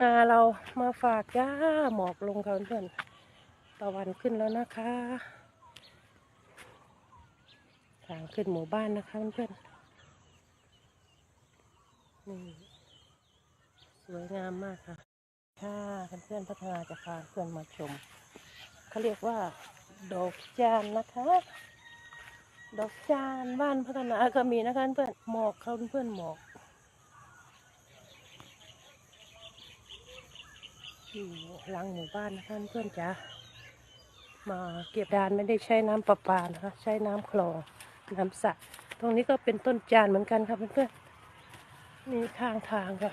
นาเรามาฝากจ้าหมอกลงค่ะเพื่อนตะวันขึ้นแล้วนะคะทางขึ้นหมู่บ้านนะคะเพื่อนนี่สวยงามมากค่ะค่ะเพื่อนพัฒนาจะพาเพื่อนมาชมเขาเรียกว่า ดอกจานนะคะ ดอกจานบ้านพัฒนาก็มีนะคะเพื่อนหมอกเขาเพื่อนหมอก อยู่หลังหมู่บ้านนะคะเพื่อนจ๋ามาเก็บดานไม่ได้ใช้น้ำประปานะคะ ใช้น้ำคลองน้ำสระตรงนี้ก็เป็นต้นจานเหมือนกันครับเพื่อนๆมีข้างทางค่ะ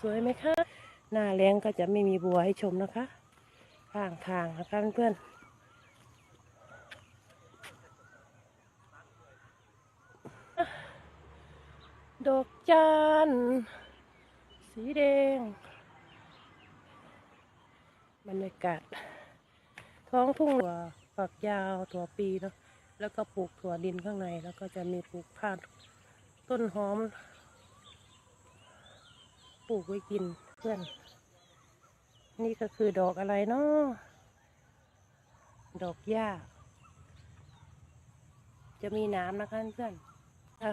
สวยไหมคะหน้าแรงก็จะไม่มีบัวให้ชมนะคะข้างทางนะคะเพื่อนๆดอกจานสีแดง บรรยากาศ ท้องทุ่งถั่วฝักยาวถั่วปีเนาะแล้วก็ปลูกถั่วดินข้างใน แล้วก็จะมีปลูกผ้าต้นหอม ปลูกไว้กินเพื่อน นี่ก็คือดอกอะไรเนาะดอกหญ้า จะมีน้ำนะคะเพื่อนอะ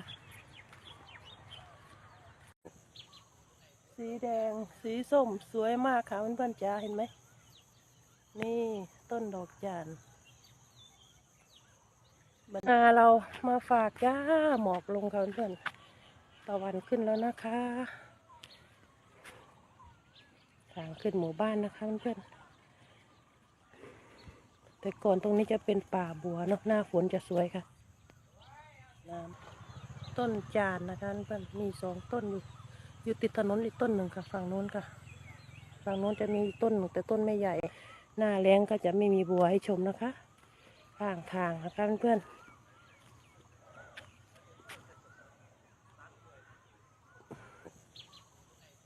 สีแดง สีส้ม สวยมากค่ะเพื่อนๆจ้าเห็นไหม นี่ต้นดอกจานบรรนาเรามาฝากจ้าหมอกลงค่ะเพื่อนๆตะวันขึ้นแล้วนะคะทางขึ้นหมู่บ้านนะคะเพื่อนๆแต่ก่อนตรงนี้จะเป็นป่าบัวเนาะหน้าฝนจะสวยค่ะน้ำต้นจานนะคะเพื่อนมีสองต้นอยู่อยู่ติดถนนอีกต้นหนึ่งค่ะฝั่งโน้นค่ะ ฝั่งโน้นจะมีต้นหนึ่งแต่ต้นไม่ใหญ่ หน้าแรงก็จะไม่มีบัวให้ชมนะคะข้างทางนะคะเพื่อนๆ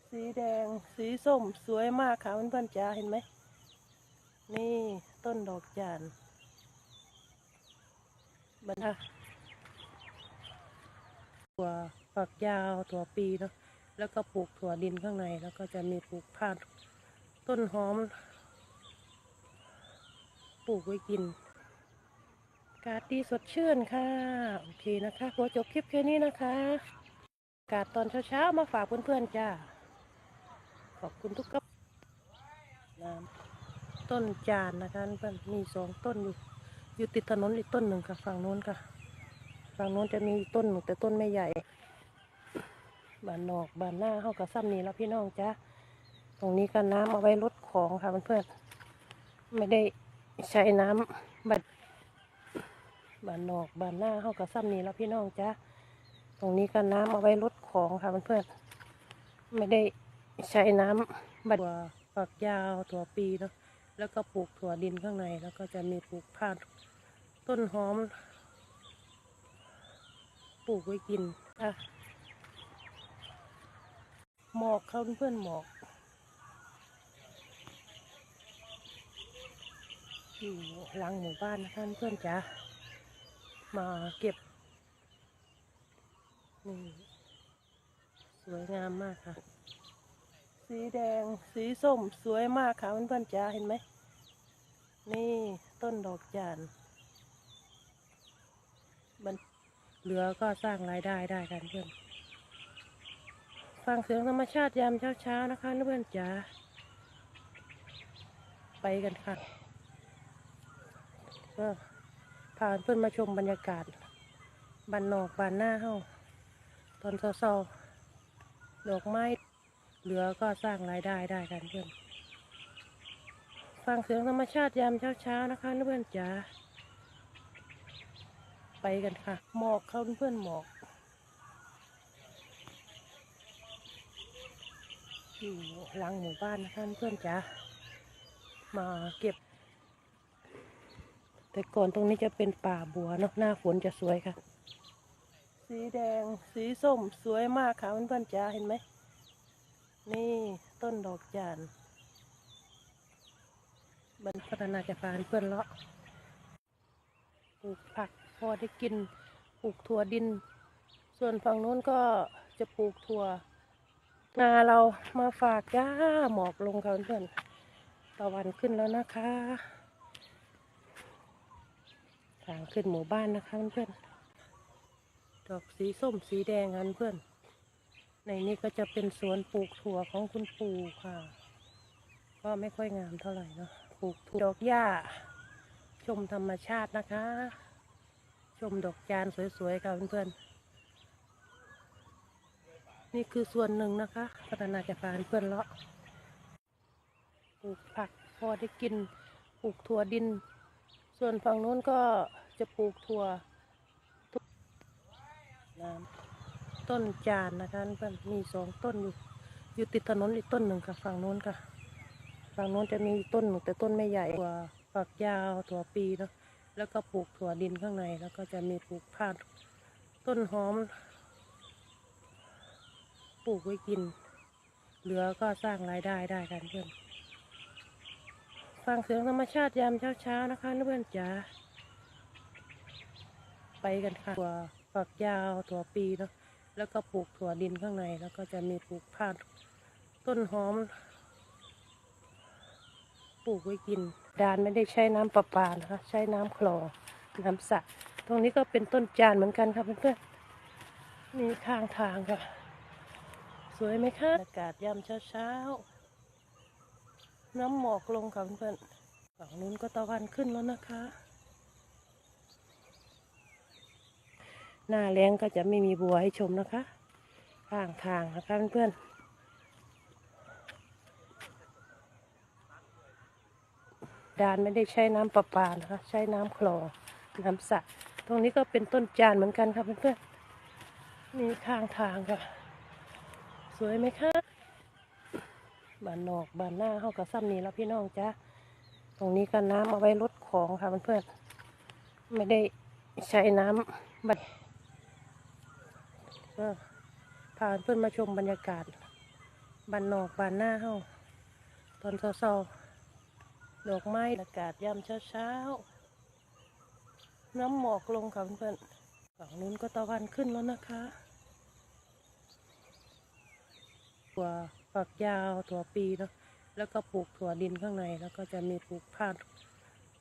สีแดงสีส้มสวยมากค่ะเพื่อนๆจ้าเห็นไหม นี่ต้นดอกจานบรรดาถั่วฝักยาวถั่วปีเนาะแล้วก็ปลูกถั่วดินข้างใน แล้วก็จะมีปลูกผ้าต้นหอม ลูกไว้กินอากาศดีสดชื่นค่ะ โอเคนะคะขอจบคลิปแค่นี้นะคะ กาศตอนเช้าๆมาฝากเพื่อนๆจ้า ขอบคุณทุกกับน้ำต้นจานนะคะเพื่อนมีสองต้นอยู่ อยู่ติดถนนอีกต้นหนึ่งค่ะ ฝั่งโน้นค่ะ ฝั่งโน้นจะมีต้นหนึ่งแต่ต้นไม่ใหญ่บานนอกบานหน้าเข้ากับซ้ำนี้แล้วพี่น้องจ้าตรงนี้ก็น้ำเอาไว้ลดของค่ะเพื่อนๆไม่ได้ ใช้น้ำบัดบานนอกบานหน้าเข้ากับซ้ำนี้แล้วพี่น้องจ้าตรงนี้ก็น้ำเอาไว้ลดของค่ะเพื่อนๆไม่ได้ใช้น้ำบัดถั่วฝักยาวถั่วปีเนาะแล้วก็ปลูกถั่วดินข้างใน แล้วก็จะมีปลูกผ้าต้นหอม ปลูกไว้กินอะหมอกเขาเพื่อนหมอก อยู่หลังหมู่บ้านนะคะเพื่อนจ๋ามาเก็บนี่สวยงามมากค่ะ สีแดงสีส้มสวยมากค่ะเพื่อนๆจ๋าเห็นไหม นี่ต้นดอกจานมันเหลือก็สร้างรายได้ได้กันเพื่อน ฟังเสียงธรรมชาติยามเช้าๆนะคะเพื่อนจ๋าไปกันค่ะ ก็พาเพื่อนมาชมบรรยากาศบันนอกบานหน้าเฮาตอนเศร้าๆดอกไม้เหลือก็สร้างรายได้ได้กันเพื่อนฟังเสียงธรรมชาติยามเช้าๆนะคะเพื่อนจ๋าไปกันค่ะ หมอกเขาเพื่อนหมอกอยู่หลังหมู่บ้านนะคะเพื่อนจ๋ามาเก็บ แต่ก่อนตรงนี้จะเป็นป่าบัวเนาะหน้าฝนจะสวยค่ะ สีแดงสีส้มสวยมากค่ะเพื่อนๆจ๋าเห็นไหม นี่ต้นดอกจานบรรพัฒนาจะพาเพื่อนเลาะปลูกผักพอได้กินปลูกถั่วดิน ส่วนฝั่งโน้นก็จะปลูกถั่วนาเรามาฝากจ้าหมอกลงค่ะเพื่อนๆตะวันขึ้นแล้วนะคะางขึ้นหมู่บ้านนะคะเพื่อนๆดอกสีส้มสีแดงกันเพื่อน ในนี้ก็จะเป็นสวนปลูกถั่วของคุณปู่ค่ะ ก็ไม่ค่อยงามเท่าไหร่เนาะปลูกถั่วดอกหญ้า ชมธรรมชาตินะคะ ชมดอกจานสวยๆค่ะเพื่อนๆนี่คือส่วนหนึ่งนะคะพัฒนาจะพาเพื่อนเลาะปลูกผักพอได้กินปลูกถั่วดิน ส่วนฝั่งนู้นก็ จะปลูกถั่วน้ำต้นจานนะคะเพื่อนมีสองต้นอยู่ อยู่ติดถนนอีกต้นหนึ่งค่ะ ฝั่งโน้นค่ะ ฝั่งโน้นจะมีต้นหนึ่งแต่ต้นไม่ใหญ่กว่าฝักยาวถั่วปีเนาะแล้วก็ปลูกถั่วดินข้างใน แล้วก็จะมีปลูกผักต้นหอม ปลูกไว้กิน เหลือก็สร้างรายได้ได้กันเพื่อนฟังเสียงธรรมชาติยามเช้าๆนะคะเพื่อนจ๋า ไปกันค่ะถั่วฝักยาวถั่วปีเนาะแล้วก็ปลูกถั่วดินข้างใน แล้วก็จะมีปลูกผักต้นหอม ปลูกไว้กิน ดานไม่ได้ใช้น้ำประปานะคะ ใช้น้ำคลองน้ำสระตรงนี้ก็เป็นต้นจานเหมือนกันค่ะเพื่อนๆมีข้างทางค่ะ สวยไหมคะอากาศยามเช้าๆน้ำหมอกลงค่ะเพื่อนๆฝั่งนู้นก็ตะวันขึ้นแล้วนะคะ หน้าแรงก็จะไม่มีบัวให้ชมนะคะ ข้างทางนะคะเพื่อนๆดานไม่ได้ใช้น้ำประปานะคะ ใช้น้ำคลองน้ำสระตรงนี้ก็เป็นต้นจานเหมือนกันค่ะเพื่อนๆมีข้างทางค่ะ สวยไหมคะบานนอกบานหน้าเข้ากับซ้ำนี้แล้วพี่น้องจ้าตรงนี้ก็น้ำเอาไว้ลดของค่ะเพื่อนๆไม่ได้ใช้น้ำบัด ก็พาเพื่อนมาชมบรรยากาศบานนอกบานหน้าเข้าตอนเช้าๆดอกไม้อากาศยามเช้าๆน้ำหมอกลงค่ะเพื่อนๆฝั่งนู้นก็ตะวันขึ้นแล้วนะคะถั่วฝักยาวถั่วปีเนาะแล้วก็ปลูกถั่วดินข้างใน แล้วก็จะมีปลูกผัก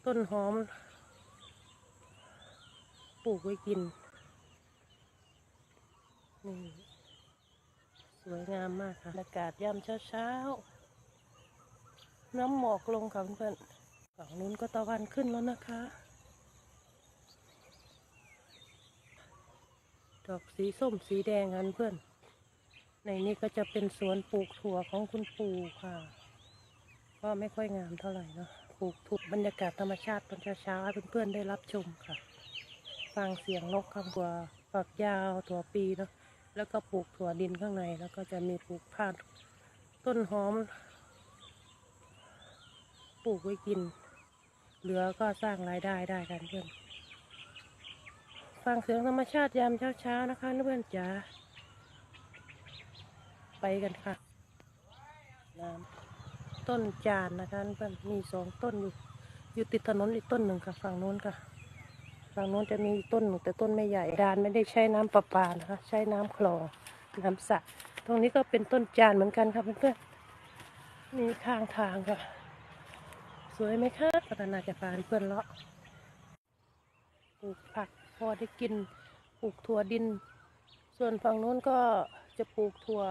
ต้นหอม ปลูกไว้กิน นี่ สวยงามมากค่ะอากาศยามเช้าๆ น้ำหมอกลงค่ะเพื่อนๆฝั่งนู้นก็ตะวันขึ้นแล้วนะคะ ดอกสีส้มสีแดงกันเพื่อน ในนี้ก็จะเป็นสวนปลูกถั่วของคุณปู่ค่ะ ก็ไม่ค่อยงามเท่าไหร่เนาะปลูกถูกบรรยากาศธรรมชาติตอนเช้าๆให้เพื่อนๆได้รับชมค่ะ ฟังเสียงนกข้างตัวฝักยาวถั่วปีเนาะ แล้วก็ปลูกถั่วดินข้างใน แล้วก็จะมีปลูกผักต้นหอม ปลูกไว้กิน เหลือก็สร้างรายได้ได้กันเพื่อน ฟังเสียงธรรมชาติยามเช้าๆนะคะเพื่อนจ๋า ไปกันค่ะ น้ำต้นจานนะคะเพื่อนมีสองต้นอยู่ อยู่ติดถนนอีกต้นหนึ่งค่ะฝั่งโน้นค่ะ ฝั่งโน้นจะมีต้นหนึ่งแต่ต้นไม่ใหญ่ดานไม่ได้ใช้น้ำประปานะคะ ใช้น้ำคลองน้ำสระตรงนี้ก็เป็นต้นจานเหมือนกันค่ะเพื่อนๆมีข้างทางค่ะ สวยไหมคะพัฒนาจะพาเพื่อนเลาะปลูกผักพอได้กินปลูกถั่วดิน ส่วนฝั่งโน้นก็จะปลูกถั่ว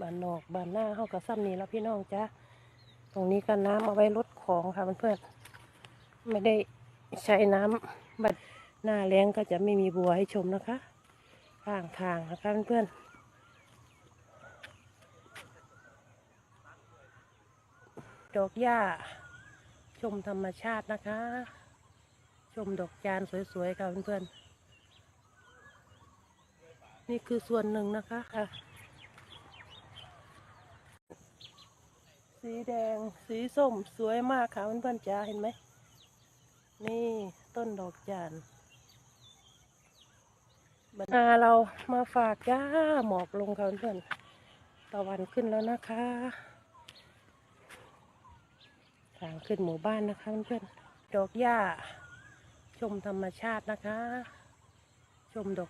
บานนอกบานหน้าเข้ากับซ้ำนี้แล้วพี่น้องจ้าตรงนี้ก็น้ำเอาไว้ลดของค่ะเพื่อนๆ ไม่ได้ใช้น้ำบัดหน้าแรงก็จะไม่มีบัวให้ชมนะคะ ข้างทางนะคะเพื่อนๆดอกหญ้า ชมธรรมชาตินะคะ ชมดอกจานสวยๆค่ะเพื่อนๆ นี่คือส่วนหนึ่งนะคะค่ะสีแดงสีส้มสวยมากค่ะเพื่อนๆจ้าเห็นไหม นี่ต้นดอกจานบรรดาเรามาฝากย่าหมอกลงค่ะเพื่อนตะวันขึ้นแล้วนะคะทางขึ้นหมู่บ้านนะคะเพื่อนดอกหญ้า ชมธรรมชาตินะคะ ชมดอก